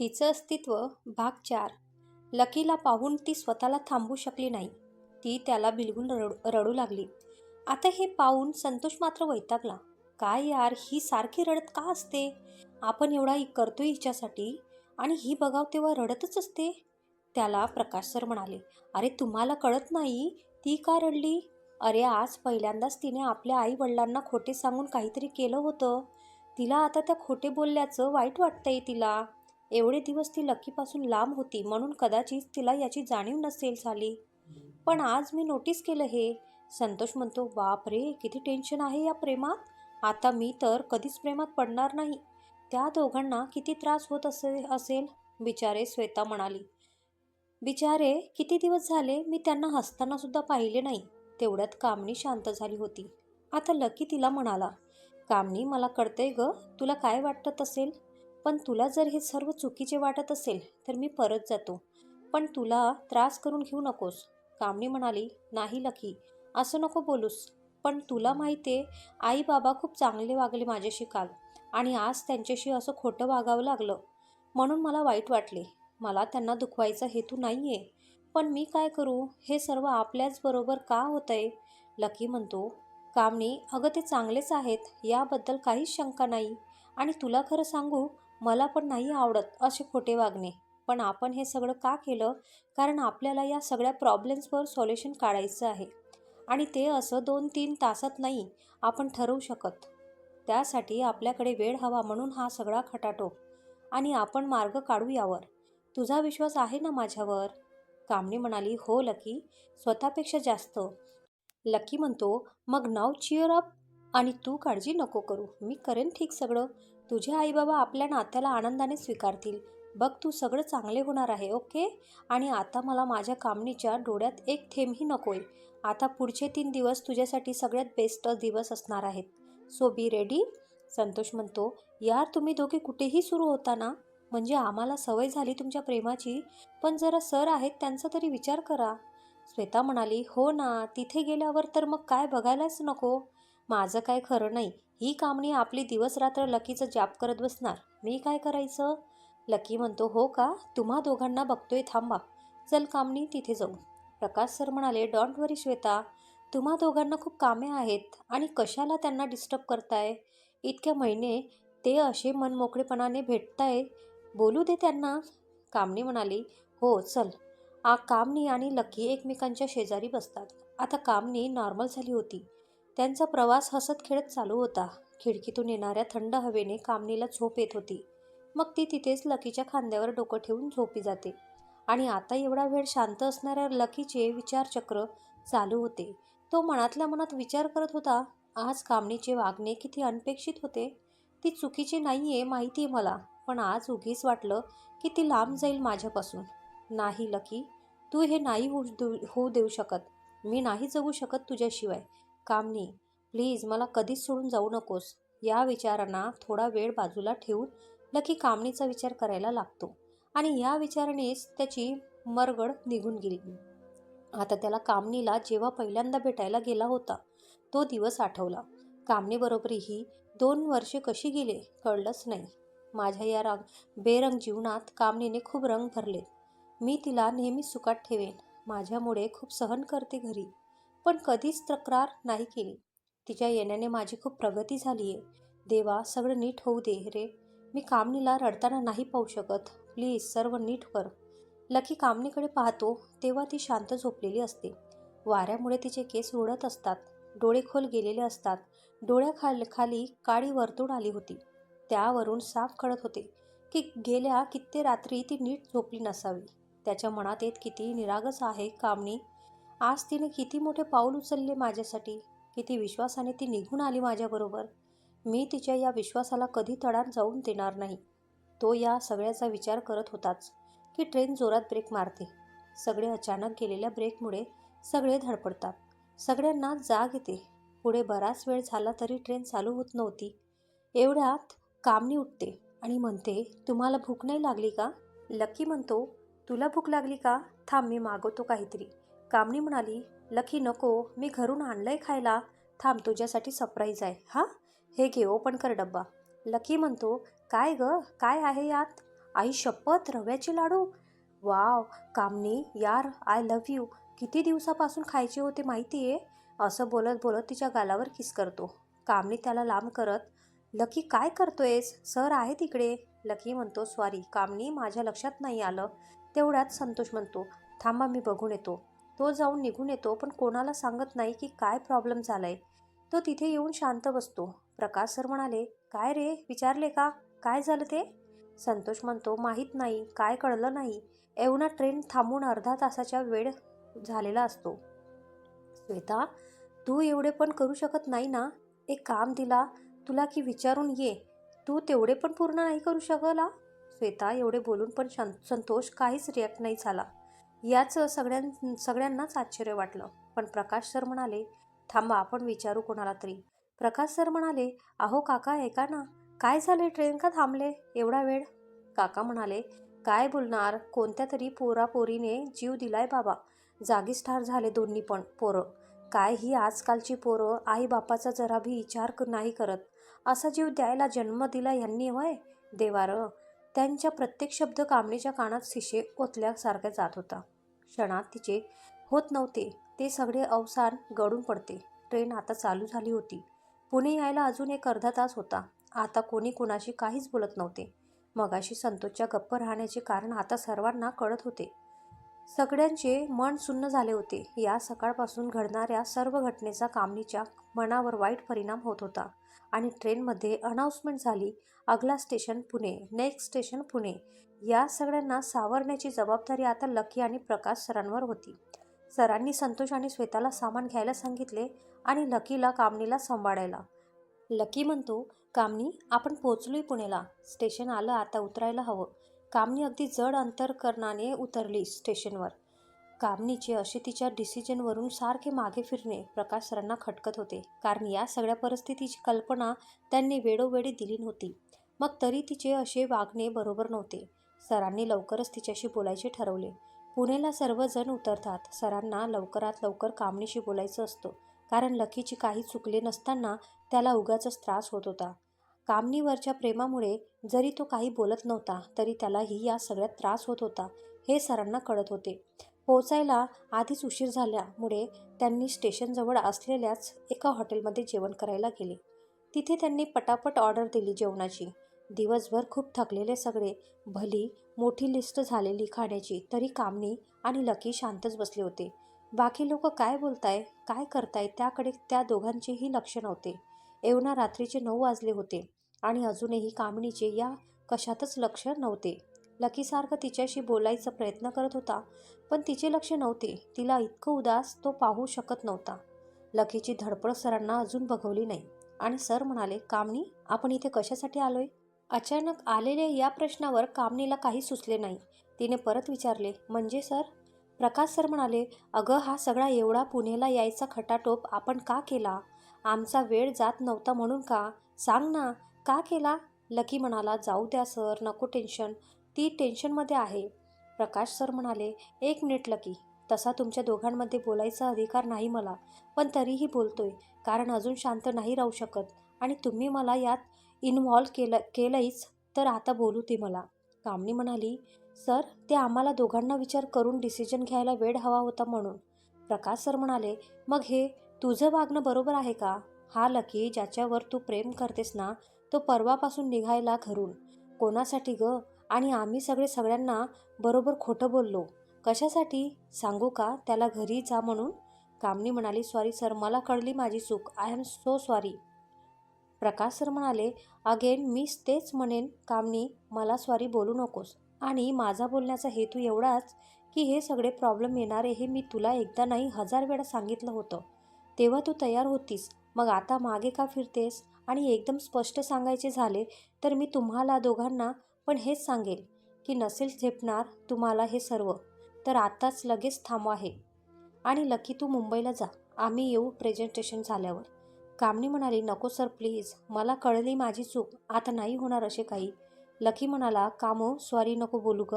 तिचं अस्तित्व भाग चार. लकीला पाहून ती स्वतःला थांबू शकली नाही. ती त्याला बिलगून रडू रडू लागली. आता हे पाहून संतोष मात्र वैतागला. काय यार ही सारखी रडत का असते? आपण एवढा करतो करतोय हिच्यासाठी आणि ही बघाव तेव्हा रडतच असते? त्याला प्रकाश सर म्हणाले अरे तुम्हाला कळत नाही? ती का रडली? अरे आज पहिल्यांदाच तिने आपल्या आई वडिलांना खोटे सांगून काहीतरी केलं होतं. तिला आता त्या खोटे बोलल्याचं वाईट वाटतंय तिला. एवढे दिवस ती लकीपासून लांब होती म्हणून कदाचित तिला याची जाणीव नसेल झाली. पण आज मी नोटीस केलं हे. संतोष म्हणतो बाप रे किती टेन्शन आहे या प्रेमात. आता मी तर कधीच प्रेमात पडणार नाही. त्या दोघांना किती त्रास होत असे असेल? बिचारे श्वेता म्हणाली. बिचारे किती दिवस झाले? मी त्यांना हसताना सुद्धा पाहिले नाही. तेवढ्यात कामणी शांत झाली होती. आता लकी तिला म्हणाला कामणी मला कळतंय ग. तुला काय वाटत असेल पण तुला जर हे सर्व चुकीचे वाटत असेल तर मी परत जातो. पण तुला त्रास करून घेऊ नकोस. कामणी म्हणाली नाही लकी. असं नको बोलूस. पण तुला माहिती आहे आई बाबा खूप चांगले वागले माझ्याशी काल आणि आज त्यांच्याशी असं खोटं वागावं लागलं. म्हणून मला वाईट वाटले. मला त्यांना दुखवायचा हेतू नाही आहे पण मी काय करू? हे सर्व आपल्याच बरोबर का होतं आहे लकी म्हणतो कामणी अगं ते चांगलेच आहेत. याबद्दल काहीच शंका नाही. आणि तुला खरं सांगू मला पण नाही आवडत असे खोटे वागणे. पण आपण हे सगळं का केलं? कारण आपल्याला या सगळ्या प्रॉब्लेम्सवर सॉल्युशन काढायचं आहे. आणि ते असं दोन तीन तासात नाही आपण ठरवू शकत. त्यासाठी आपल्याकडे वेळ हवा म्हणून हा सगळा खटाटोप. आणि आपण मार्ग काढू यावर. तुझा विश्वास आहे ना माझ्यावर? कामणी म्हणाली हो लकी. स्वतःपेक्षा जास्त. लकी म्हणतो मग नाव चिअर अप आणि तू काळजी नको करू. मी करेन ठीक सगळं. तुझे आईबाबा आपल्या नात्याला आनंदाने स्वीकारतील. बघ तू सगळं चांगले होणार आहे ओके? आणि आता मला माझ्या कामणीच्या डोळ्यात एक थेंबही नकोय आता पुढचे तीन दिवस तुझ्यासाठी सगळ्यात बेस्ट दिवस असणार आहेत. सो बी रेडी संतोष म्हणतो यार तुम्ही दोघे कुठेही सुरू होता ना? म्हणजे आम्हाला सवय झाली तुमच्या प्रेमाची? पण जरा सर आहेत त्यांचा तरी विचार करा. श्वेता म्हणाली हो ना तिथे गेल्यावर तर मग काय बघायलाच नको? माझं काय खरं नाही. ही कामणी आपली दिवसरात्र लकीचं जाप करत बसणार. मी काय करायचं? लकी म्हणतो हो का? तुम्हा दोघांना बघतोय थांबा. चल कामणी तिथे जाऊ. प्रकाश सर म्हणाले डॉन्ट वरी श्वेता. तुम्हा दोघांना खूप कामे आहेत आणि कशाला त्यांना डिस्टर्ब करताय? इतक्या महिने ते असे मनमोकळेपणाने भेटताय. बोलू दे त्यांना. कामणी म्हणाली हो चल. आ कामणी आणि लकी एकमेकांच्या शेजारी बसतात. आता कामनी नॉर्मल झाली होती. त्यांचा प्रवास हसत खेळत चालू होता. खिडकीतून येणाऱ्या थंड हवेने कामनीला झोप येत होती. मग ती तिथेच लकीच्या खांद्यावर डोकं ठेवून झोपी जाते. आणि आता एवढा वेळ शांत असणाऱ्या लकीचे विचारचक्र चालू होते. तो मनातल्या मनात विचार करत होता आज कामणीचे वागणे किती अनपेक्षित होते. ती चुकीची नाही आहे माहिती आहे मला. पण आज उगीच वाटलं की ती लांब जाईल माझ्यापासून. नाही लकी. तू हे नाही होऊ देऊ होऊ देऊ शकत. मी नाही जगू शकत तुझ्याशिवाय. कामनी प्लीज मला कधीच सोडून जाऊ नकोस या विचारांना थोडा वेळ बाजूला ठेवून लकी कामणीचा विचार करायला लागतो आणि या विचारानेच त्याची मरगड निघून गेली. आता त्याला जेव्हा पहिल्यांदा भेटायला गेला होता तो दिवस आठवला. कामणीबरोबरही दोन वर्षे कशी गेले कळलंच नाही. माझ्या या राग बेरंग जीवनात कामणीने खूप रंग भरले. मी तिला नेहमी सुखात ठेवेन. माझ्यामुळे खूप सहन करते घरी. पण कधीच तक्रार नाही केली. तिच्या येण्याने माझी खूप प्रगती झाली आहे देवा सगळं नीट होऊ दे रे. मी कामनीला रडताना नाही पाहू शकत. प्लीज सर्व नीट कर. लकी कामनीकडे पाहतो तेव्हा ती शांत झोपलेली असते. वाऱ्यामुळे तिचे केस उडत असतात. डोळे खोल गेलेले असतात. डोळ्याखाल खाली काळी वर्तुळ आली होती. त्यावरून साफ कळत होते की गेल्या कित्ते रात्री ती नीट झोपली नसावी. त्याच्या मनात येत किती निरागस आहे कामणी आज तिने किती मोठे पाऊल उचलले माझ्यासाठी किती विश्वासाने ती निघून आली माझ्याबरोबर. मी तिच्या या विश्वासाला कधी तडार जाऊन देणार नाही. तो या सगळ्याचा विचार करत होताच की ट्रेन जोरात ब्रेक मारते. सगळे अचानक गेलेल्या ब्रेकमुळे सगळे धडपडतात. सगळ्यांना जाग येते. पुढे बराच वेळ झाला तरी ट्रेन चालू होत नव्हती. एवढ्यात कामनी उठते आणि म्हणते तुम्हाला भूक नाही लागली का? लकी म्हणतो तुला भूक लागली का? थांब मी मागवतो काहीतरी. कामणी म्हणाली लकी नको मी घरून आणलंय खायला. थांब तुझ्यासाठी सरप्राईज आहे. हां? हे घे ओपन कर डब्बा. लकी म्हणतो काय ग? काय आहे यात? आई शपथ रव्याचे लाडू? वाव कामनी यार आय लव्ह यू किती दिवसापासून खायचे होते माहिती आहे असं बोलत बोलत तिच्या गालावर किस करतो. कामनी त्याला लांब करत लकी काय करतोयस? सर आहे तिकडे लकी म्हणतो सॉरी कामनी माझ्या लक्षात नाही आलं. तेवढ्यात संतोष म्हणतो थांबा मी बघून येतो. तो जाऊन निघून येतो पण कोणाला सांगत नाही की काय प्रॉब्लेम झालाय. तो तिथे येऊन शांत बसतो. प्रकाश सर म्हणाले काय रे विचारले का? काय झालं ते? संतोष म्हणतो माहीत नाही काय कळलं नाही. एवढा ट्रेन थांबून अर्धा तासाच्या वेळ झालेला असतो. श्वेता तू एवढे पण करू शकत नाही ना? एक काम दिला तुला की विचारून ये. तू तेवढे पण पूर्ण नाही करू शकला? श्वेता एवढे बोलून पण शं संतोष काहीच रिॲक्ट नाही झाला. याचं सगळ्यां सगळ्यांनाच आश्चर्य वाटलं. पण प्रकाश सर म्हणाले थांबा आपण विचारू कोणाला तरी. प्रकाश सर म्हणाले अहो काका ऐका ना काय झाले ट्रेन का थांबले? एवढा वेळ? काका म्हणाले काय बोलणार? कोणत्या तरी पोरापोरीने जीव दिलाय बाबा. जागीच ठार झाले दोन्ही पण पोरं. काय ही आजकालची पोरं? आई बापाचा जरा भी विचार नाही करत. असा जीव द्यायला जन्म दिला यांनी होय? देवार. त्यांच्या प्रत्येक शब्द कामणीच्या कानात शिशे ओतल्यासारखा जात होता. क्षणात तिचे होत नव्हते. ते सगळे अवसान गळून पडते. ट्रेन आता चालू झाली होती. पुणे यायला अजून एक अर्धा तास होता. आता कोणी कोणाशी काहीच बोलत नव्हते. मगाशी संतोषच्या गप्प राहण्याचे कारण आता सर्वांना कळत होते. सगळ्यांचे मन सुन्न झाले होते. या सकाळपासून घडणाऱ्या सर्व घटनेचा कामनीच्या मनावर वाईट परिणाम होत होता आणि ट्रेनमध्ये अनाऊन्समेंट झाली अगला station Pune next station Pune. या सगळ्यांना सावरण्याची जबाबदारी आता लकी आणि प्रकाश सरांवर होती. सरांनी संतोष आणि श्वेताला सामान घ्यायला सांगितले आणि लकीला कामनीला सांभाळायला. लकी म्हणतो कामनी आपण पोचलोय पुण्याला स्टेशन आलं आता उतरायला हवं. कामनी अगदी जड अंतरकरणाने उतरली स्टेशनवर. कामनीचे असे तिच्या डिसिजनवरून सारखे मागे फिरणे प्रकाश सरांना खटकत होते. कारण या सगळ्या परिस्थितीची कल्पना त्यांनी वेळोवेळी दिली नव्हती. मग तरी तिचे असे वागणे बरोबर नव्हते. सरांनी लवकरच तिच्याशी बोलायचे ठरवले. पुणेला सर्वजण उतरतात. सरांना लवकरात लवकर कामणीशी बोलायचं असतं. कारण लकीची काही चुकले नसताना त्याला उगाचच त्रास होत होता. कामनीवरच्या प्रेमामुळे जरी तो काही बोलत नव्हता तरी त्यालाही या सगळ्यात त्रास होत होता हे सरांना कळत होते. पोचायला आधीच उशीर झाल्यामुळे त्यांनी स्टेशनजवळ असलेल्याच एका हॉटेलमध्ये जेवण करायला गेले. तिथे त्यांनी पटापट ऑर्डर दिली जेवणाची. दिवसभर खूप थकलेले सगळे. भली मोठी लिस्ट झालेली खाण्याची तरी कामनी आणि लकी शांतच बसले होते. बाकी लोक काय बोलताय काय करताय त्याकडे त्या दोघांचेही लक्ष नव्हते. एवढा रात्रीचे नऊ वाजले होते आणि अजूनही कामणीचे या कशातच लक्ष नव्हते. लकीसारखं तिच्याशी बोलायचा प्रयत्न करत होता पण तिचे लक्ष नव्हते. तिला इतकं उदास तो पाहू शकत नव्हता. लकीची धडपड सरांना अजून बघवली नाही आणि सर म्हणाले कामनी आपण इथे कशासाठी आलोय? अचानक आलेल्या या प्रश्नावर कामनीला काही सुचले नाही. तिने परत विचारले म्हणजे सर? प्रकाश सर म्हणाले अगं हा सगळा एवढा पुणेला यायचा खटाटोप आपण का केला? आमचा वेळ जात नव्हता म्हणून का? सांग ना का केला? लकी म्हणाला जाऊ द्या सर नको टेन्शन. ती टेन्शनमध्ये आहे. प्रकाश सर म्हणाले एक मिनिट लकी तसा तुमच्या दोघांमध्ये बोलायचा अधिकार नाही मला पण तरीही बोलतोय कारण अजून शांत नाही राहू शकत. आणि तुम्ही मला यात इन्व्हॉल्व केलं केलंहीच तर आता बोलू ते मला. कामनी म्हणाली सर ते आम्हाला दोघांना विचार करून डिसिजन घ्यायला वेळ हवा होता म्हणून. प्रकाश सर म्हणाले मग हे तुझं वागणं बरोबर आहे का? हा लकी ज्याच्यावर तू प्रेम करतेस ना तो परवापासून निघायला घरून. कोणासाठी ग? आणि आम्ही सगळे सगळ्यांना बरोबर खोटं बोललो. कशासाठी? सांगू का? त्याला घरी जा म्हणून? कामनी म्हणाली सॉरी सर मला कळली माझी चूक. I am so sorry. Prakash sir म्हणाले अगेन मीच तेच म्हणेन. कामनी मला स्वारी बोलू नकोस. आणि माझा बोलण्याचा हेतू एवढाच की हे सगळे प्रॉब्लेम येणारे हे मी तुला एकदा नाही हजार वेळा सांगितलं होतं. तेव्हा तू तयार होतीस. मग आता मागे का फिरतेस? आणि एकदम स्पष्ट सांगायचे झाले तर मी तुम्हाला दोघांना पण हेच सांगेल की नसेल झेपणार तुम्हाला हे सर्व. तर आत्ताच लगेच थांबवा हे. आणि लकी तू मुंबईला जा. आम्ही येऊ प्रेझेंटेशन झाल्यावर. कामनी म्हणाली नको सर प्लीज. मला कळली माझी चूक. आता नाही होणार असे काही. लकी म्हणाला कामो सॉरी नको बोलू ग.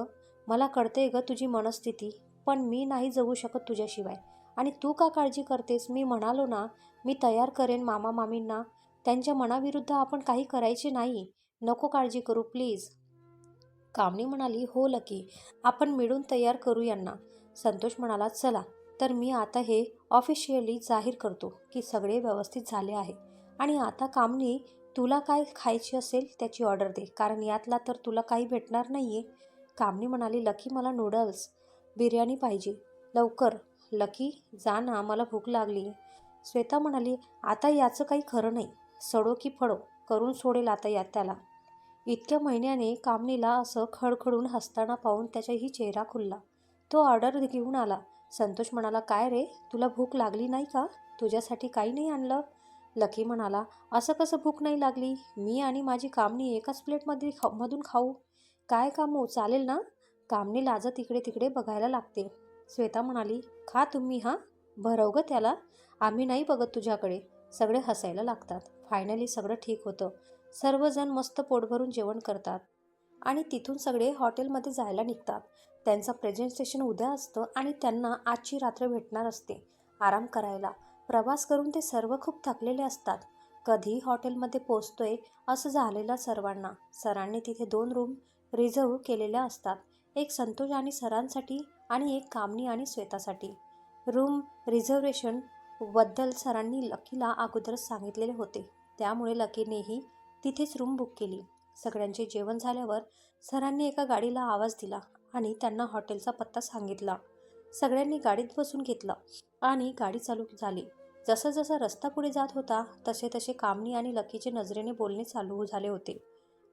मला कळते ग तुझी मनस्थिती पण मी नाही जगू शकत तुझ्याशिवाय. आणि तू का काळजी करतेस? मी म्हणालो ना मी तयार करेन मामा मामींना. त्यांच्या मनाविरुद्ध आपण काही करायचे नाही. नको काळजी करू प्लीज. कामणी म्हणाली हो लकी. आपण मिळून तयार करू यांना. संतोष म्हणाला चला. तर मी आता हे ऑफिशियली जाहीर करतो की सगळे व्यवस्थित झाले आहे. आणि आता कामनी तुला काय खायची असेल त्याची ऑर्डर दे कारण यातला तर तुला काही भेटणार नाही आहे कामनी म्हणाली लकी मला नूडल्स बिर्याणी पाहिजे. लवकर लकी जा ना मला भूक लागली. श्वेता म्हणाली आता याचं काही खरं नाही सडो की फडो करून सोडेल आता यात त्याला. इतक्या महिन्याने कामनीला असं खडखडून हसताना पाहून त्याचाही चेहरा खुलला. तो ऑर्डर घेऊन आला. संतोष म्हणाला काय रे? तुला भूक लागली नाही का? तुझ्यासाठी काही नाही आणलं? लकी म्हणाला असं कसं भूक नाही लागली? मी आणि माझी कामणी एकाच प्लेटमध्ये खा मधून खाऊ. काय कामू? चालेल ना? कामणी लाजत इकडे तिकडे बघायला लागते. श्वेता म्हणाली खा तुम्ही हां? भरव ग त्याला. आम्ही नाही बघत तुझ्याकडे. सगळे हसायला लागतात. फायनली सगळं ठीक होतं. सर्वजण मस्त पोट भरून जेवण करतात. आणि तिथून सगळे हॉटेलमध्ये जायला निघतात. त्यांचं प्रेझेंटेशन उद्या असतं आणि त्यांना आजची रात्र भेटणार असते. आराम करायला. प्रवास करून ते सर्व खूप थकलेले असतात. कधी हॉटेलमध्ये पोचतोय असं झालेलं सर्वांना. सरांनी तिथे दोन रूम रिझर्व केलेल्या असतात. एक संतोष आणि सरांसाठी आणि एक कामनी आणि श्वेतासाठी. रूम रिझर्वेशनबद्दल सरांनी लकीला अगोदरच सांगितलेले होते. त्यामुळे लकीनेही तिथेच रूम बुक केली. सगळ्यांचे जेवण झाल्यावर सरांनी एका गाडीला आवाज दिला आणि त्यांना हॉटेलचा पत्ता सांगितला. सगळ्यांनी गाडीत बसून घेतलं आणि गाडी चालू झाली. जसं जसं रस्ता पुढे जात होता तसे तसे कामनी आणि लकीचे नजरेने बोलणे चालू झाले होते.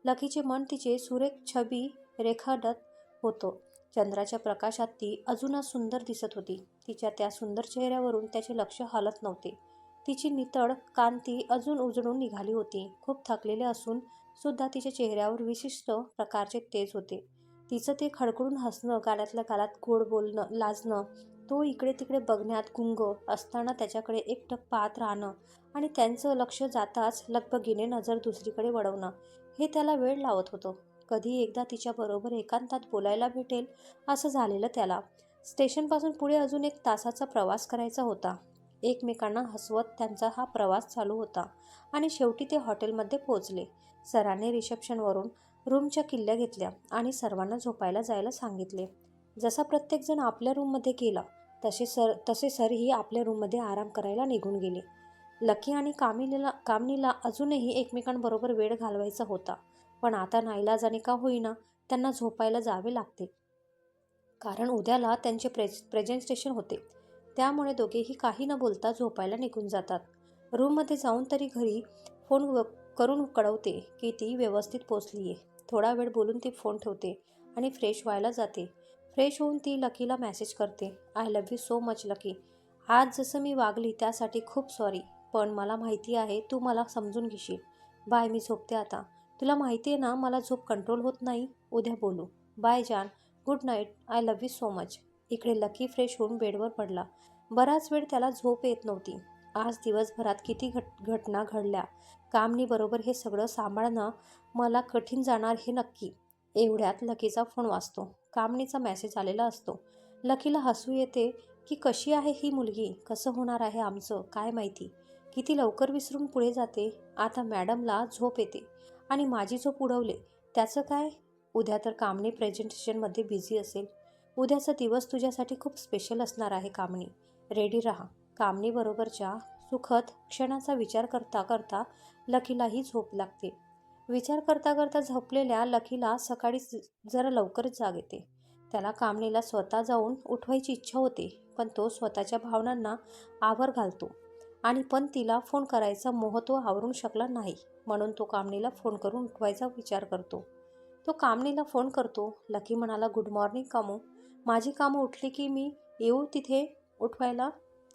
लकीचे मन तिचे सुरेख छबी रेखाटत होतो. चंद्राच्या प्रकाशात ती अजूनच सुंदर दिसत होती. तिच्या त्या सुंदर चेहऱ्यावरून त्याचे लक्ष हलत नव्हते. तिची नितळ कांती अजून उजळून निघाली होती. खूप थकलेले असून सुद्धा तिच्या चेहऱ्यावर विशिष्ट प्रकारचे तेज होते. तिचं ते खडखडून हसणं गाड्यातल्या गालात गोड बोलणं लाजणं तो इकडे तिकडे बघण्यात गुंग असताना त्याच्याकडे एकटक पाहत राहणं आणि त्यांचं लक्ष जाताच लगबगीने नजर दुसरीकडे वळवणं हे त्याला वेळ लावत होतं. कधी एकदा तिच्याबरोबर एकांतात बोलायला भेटेल असं झालेलं त्याला. स्टेशनपासून पुढे अजून एक तासाचा प्रवास करायचा होता. एकमेकांना हसवत त्यांचा हा प्रवास चालू होता आणि शेवटी ते हॉटेलमध्ये पोहोचले. सरांनी रिसेप्शनवरून रूमच्या किल्ल्या घेतल्या आणि सर्वांना झोपायला जायला सांगितले. जसा प्रत्येकजण आपल्या रूममध्ये गेला तसे सर तसे सरही आपल्या रूममध्ये आराम करायला निघून गेले. लकी आणि कामिनीला कामनीला अजूनही एकमेकांबरोबर वेळ घालवायचा होता पण आता नाईलाजाने का होईना त्यांना झोपायला जावे लागते. कारण उद्याला त्यांचे प्रेज प्रेझेंटेशन होते. त्यामुळे दोघेही काही न बोलता झोपायला निघून जातात. रूममध्ये जाऊन तरी घरी फोन व करून कळवते की ती व्यवस्थित पोचली आहे थोडा वेळ बोलून ती फोन ठेवते आणि फ्रेश व्हायला जाते. फ्रेश होऊन ती लकीला मेसेज करते. I love you so much Lucky. आज जसं मी वागली त्यासाठी खूप सॉरी पण मला माहिती आहे तू मला समजून घेशील. बाय मी झोपते आता. तुला माहिती आहे ना मला झोप कंट्रोल होत नाही. उद्या बोलू. Bye Jan. Good night. I love you so much. इकडे लकी फ्रेश होऊन बेडवर पडला. बराच वेळ त्याला झोप येत नव्हती. आज दिवसभरात किती घट घटना घडल्या. कामनीबरोबर हे सगळं सांभाळणं मला कठीण जाणार हे नक्की. एवढ्यात लकीचा फोन वाचतो कामनीचा मेसेज आलेला असतो. लकीला हसू येते की कशी आहे ही मुलगी? कसं होणार आहे आमचं? काय माहिती? किती लवकर विसरून पुढे जाते? आता मॅडमला झोप येते आणि माझी झोप उडवले. त्याचं काय? उद्या तर कामणी प्रेझेंटेशनमध्ये बिझी असेल. उद्याचा दिवस तुझ्यासाठी खूप स्पेशल असणार आहे कामणी रेडी राहा. कामणीबरोबरच्या सुखद क्षणाचा विचार करता करता लकीलाही झोप लागते. विचार करता करता झोपलेल्या लकीला सकाळी जरा लवकरच जाग येते. त्याला कामणीला स्वतः जाऊन उठवायची इच्छा होते पण तो स्वतःच्या भावनांना आवर घालतो. आणि पण तिला फोन करायचा मोह तो आवरून शकला नाही म्हणून तो कामणीला फोन करून उठवायचा विचार करतो. तो कामणीला फोन करतो. लकी म्हणाला गुड मॉर्निंग कामू. माझी कामं उठली की मी येऊ तिथे उठवायला?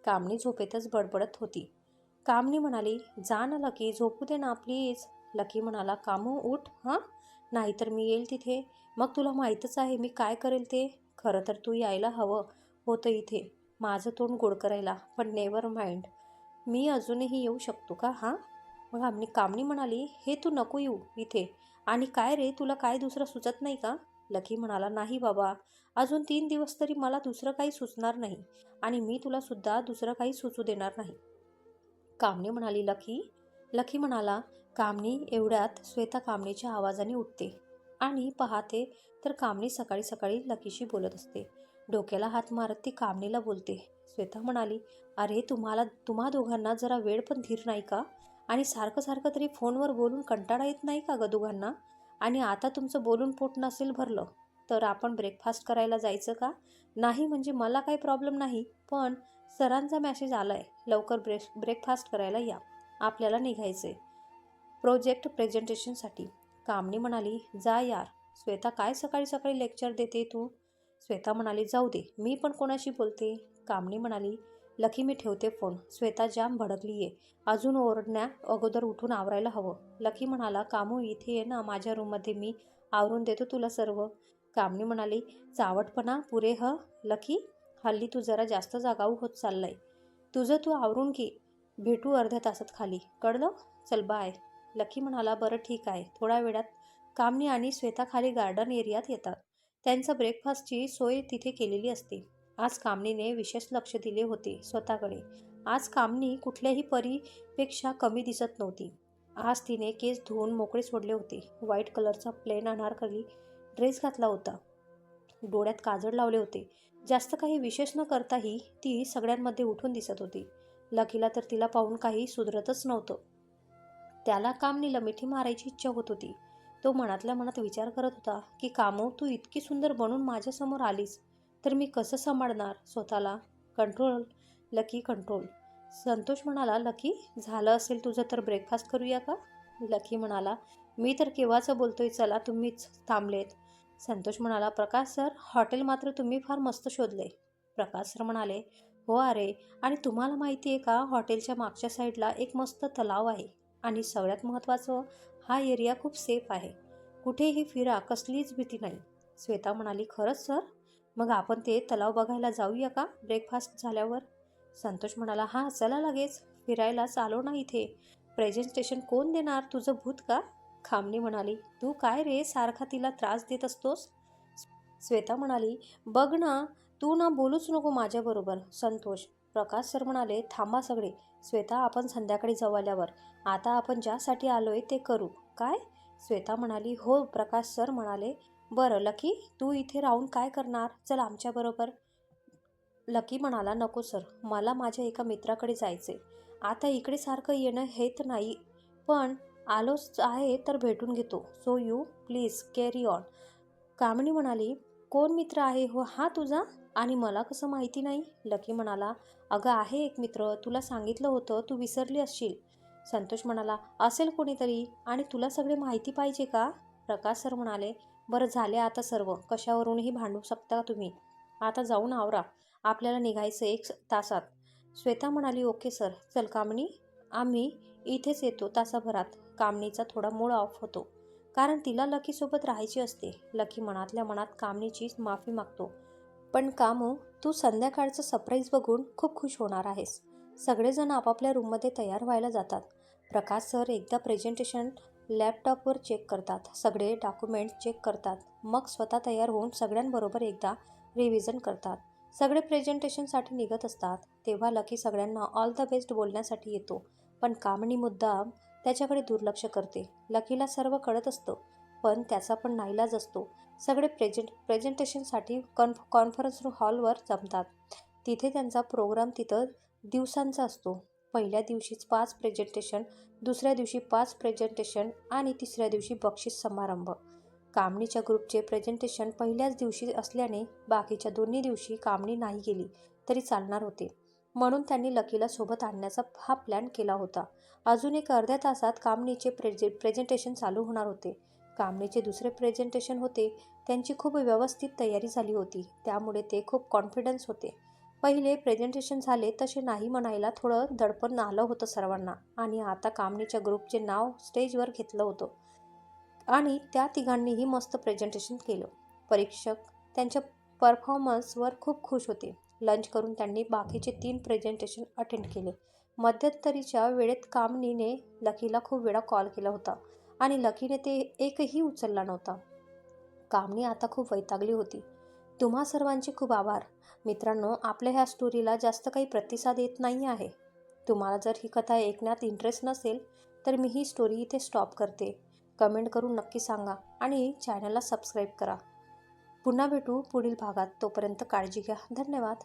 कामणी झोपेतच बडबडत होती. कामणी म्हणाली जा ना लकी झोपू दे ना प्लीज लकी म्हणाला कामू उठ हां? नाहीतर मी येईल तिथे. मग तुला माहीतच आहे मी काय करेल ते? खरं तर तू यायला हवं होतं इथे. माझं तोंड गोड करायला पण नेवर माइंड मी अजूनही येऊ शकतो का हां? मग आम्ही कामणी म्हणाली हे तू नको येऊ इथे. आणि काय रे तुला काय दुसरं सुचत नाही का? लकी म्हणाला नाही बाबा अजून तीन दिवस तरी मला दुसरं काही सुचणार नाही आणि मी तुला सुद्धा दुसरं काही सुचू देणार नाही. कामणी म्हणाली लकी? लकी म्हणाला कामणी एवढ्यात श्वेता कामणीच्या आवाजाने उठते आणि पाहते तर कामणी सकाळी सकाळी लकीशी बोलत असते. डोक्याला हात मारत ती कामणीला बोलते. श्वेता म्हणाली अरे तुम्हाला तुम्हा दोघांना जरा वेळ पण धीर नाही का? आणि सारखं सारखं तरी फोनवर बोलून कंटाळा येत नाही का ग दोघांना? आणि आता तुमचं बोलून पोट नसेल भरलं तर आपण ब्रेकफास्ट करायला जायचं का? नाही म्हणजे मला काही प्रॉब्लेम नाही पण सरांचा मॅसेज आला आहे लवकर ब्रेक ब्रेकफास्ट करायला या. आपल्याला निघायचं आहे प्रोजेक्ट प्रेझेंटेशनसाठी कामनी म्हणाली जा यार. श्वेता काय सकाळी सकाळी लेक्चर देते तू? श्वेता म्हणाली जाऊ दे. मी पण कोणाशी बोलते? कामणी म्हणाली लकी मी ठेवते फोन. श्वेता जाम भडकली आहे अजून ओरडण्या अगोदर उठून आवरायला हवं. लकी म्हणाला कामू इथे ये ना. माझ्या रूममध्ये मी आवरून देतो तुला सर्व. कामणी म्हणाली चावटपणा पुरे ह लकी. हल्ली तू जरा जास्त जागाऊ होत चाललाय. तुझं तू आवरून घे. भेटू अर्ध्या तासात खाली. कळलं? चल बाय. लकी म्हणाला बरं ठीक आहे. थोड्या वेळात कामणी आणि श्वेता खाली गार्डन एरियात येतात. त्यांचं ब्रेकफास्टची सोय तिथे केलेली असते. आज कामणीने विशेष लक्ष दिले होते स्वतःकडे. आज कामणी कुठल्याही परीपेक्षा कमी दिसत नव्हती. आज तिने केस धुवून मोकळे सोडले होते. व्हाईट कलरचा प्लेन अनारकली ड्रेस घातला होता. डोळ्यात काजळ लावले होते. जास्त काही विशेष न करताही ती सगळ्यांमध्ये उठून दिसत होती. लकीला तर तिला पाहून काही सुधरतच नव्हतं. त्याला कामनीला मिठी मारायची इच्छा होत होती. तो मनातल्या मनात विचार करत होता की कामव तू इतकी सुंदर बनून माझ्यासमोर आलीस. तर मी कसं सांभाळणार स्वतःला? कंट्रोल लकी कंट्रोल संतोष म्हणाला लकी झालं असेल तुझं तर ब्रेकफास्ट करूया का? लकी म्हणाला मी तर केव्हाचं बोलतोय चला तुम्हीच थांबलेत. संतोष म्हणाला प्रकाश सर हॉटेल मात्र तुम्ही फार मस्त शोधले प्रकाश सर म्हणाले हो अरे आणि तुम्हाला माहिती आहे का हॉटेलच्या मागच्या साईडला एक मस्त तलाव आहे आणि सगळ्यात महत्त्वाचं हा एरिया खूप सेफ आहे. कुठेही फिरा कसलीच भीती नाही. श्वेता म्हणाली खरंच सर? मग आपण ते तलाव बघायला जाऊया का? ब्रेकफास्ट झाल्यावर? संतोष म्हणाला हां चला लगेच. फिरायला चालो ना इथे. प्रेझेंटेशन कोण देणार तुझं भूत का? खामणी म्हणाली तू काय रे? सारखा तिला त्रास देत असतोस? श्वेता म्हणाली बघ ना तू ना बोलूच नको माझ्याबरोबर संतोष प्रकाश सर म्हणाले थांबा सगळे. श्वेता आपण संध्याकाळी जाऊ आल्यावर. आता आपण ज्यासाठी आलोय ते करू. काय? श्वेता म्हणाली हो प्रकाश सर म्हणाले बरं लकी तू इथे राहून काय करणार? चल आमच्याबरोबर लकी म्हणाला नको सर. मला माझ्या एका मित्राकडे जायचे आता इकडे सारखं येणं हे तर नाही. पण आलोच आहे तर भेटून घेतो. So you please carry on Kamini म्हणाली कोण मित्र आहे हो? हा तुझा? आणि मला कसं माहिती नाही? लकी म्हणाला अगं आहे एक मित्र. तुला सांगितलं होतं तू विसरली असशील. संतोष म्हणाला असेल कोणीतरी. आणि तुला सगळे माहिती पाहिजे का? प्रकाश सर म्हणाले बरं झाले आता सर्व. कशावरूनही भांडू शकता तुम्ही. आता जाऊन आवरा. आपल्याला निघायचं एक तासात. श्वेता म्हणाली ओके सर. चल कामणी आम्ही इथेच येतो तासाभरात. कामणीचा थोडा मूळ ऑफ होतो. कारण तिला लकीसोबत राहायची असते. लकी मनातल्या मनात कामणीची माफी मागतो. पण कामू तू संध्याकाळचं सरप्राईज बघून खूप खुश होणार आहेस. सगळेजण आपापल्या रूममध्ये तयार व्हायला जातात. प्रकाश सर एकदा प्रेझेंटेशन लॅपटॉपवर चेक करतात. सगळे डॉक्युमेंट चेक करतात. मग स्वतः तयार होऊन सगळ्यांबरोबर एकदा रिव्हिजन करतात. सगळे प्रेझेंटेशनसाठी निघत असतात. तेव्हा लकी सगळ्यांना ऑल द बेस्ट बोलण्यासाठी येतो. पण कामणी मुद्दाम त्याच्याकडे दुर्लक्ष करते. लकीला सर्व कळत असतं. पण त्याचा पण नाईलाज असतो. सगळे प्रेझेंट प्रेझेंटेशनसाठी कॉन्फ कॉन्फरन्स हॉलवर जमतात. तिथे त्यांचा प्रोग्राम तिथं दिवसांचा असतो. पहिल्या दिवशीच पाच प्रेझेंटेशन दुसऱ्या दिवशी पाच प्रेझेंटेशन आणि तिसऱ्या दिवशी बक्षीस समारंभ. कामणीच्या ग्रुपचे प्रेझेंटेशन पहिल्याच दिवशी असल्याने बाकीच्या दोन्ही दिवशी कामणी नाही गेली तरी चालणार होते. म्हणून त्यांनी लकीला सोबत आणण्याचा हा प्लॅन केला होता. अजून एक अर्ध्या तासात कामणीचे प्रेझे प्रेझेंटेशन चालू होणार होते. कामणीचे दुसरे प्रेझेंटेशन होते. त्यांची खूप व्यवस्थित तयारी झाली होती. त्यामुळे ते खूप कॉन्फिडन्स होते. पहिले प्रेझेंटेशन झाले तसे नाही म्हणायला थोडं दडपण आलं होतं सर्वांना. आणि आता कामणीच्या ग्रुपचे नाव स्टेजवर घेतलं होतं. आणि त्या तिघांनीही मस्त प्रेझेंटेशन केलं. परीक्षक त्यांच्या परफॉर्मन्सवर खूप खुश होते. लंच करून त्यांनी बाकीचे तीन प्रेझेंटेशन अटेंड केले. मध्यंतरीच्या वेळेत कामनीने लकीला खूप वेळा कॉल केला होता. आणि लकीने ते एकही उचलला नव्हता. कामनी आता खूप वैतागली होती. तुम्हा सर्वांचे खूप आभार. मित्रांनो आपल्या ह्या स्टोरीला जास्त काही प्रतिसाद येत नाही आहे. तुम्हाला जर ही कथा ऐकण्यात इंटरेस्ट नसेल तर मी ही स्टोरी इथे स्टॉप करते. कमेंट करून नक्की सांगा आणि चॅनलला सबस्क्राईब करा. पुन्हा भेटू पुढील भागात. तोपर्यंत काळजी घ्या. धन्यवाद.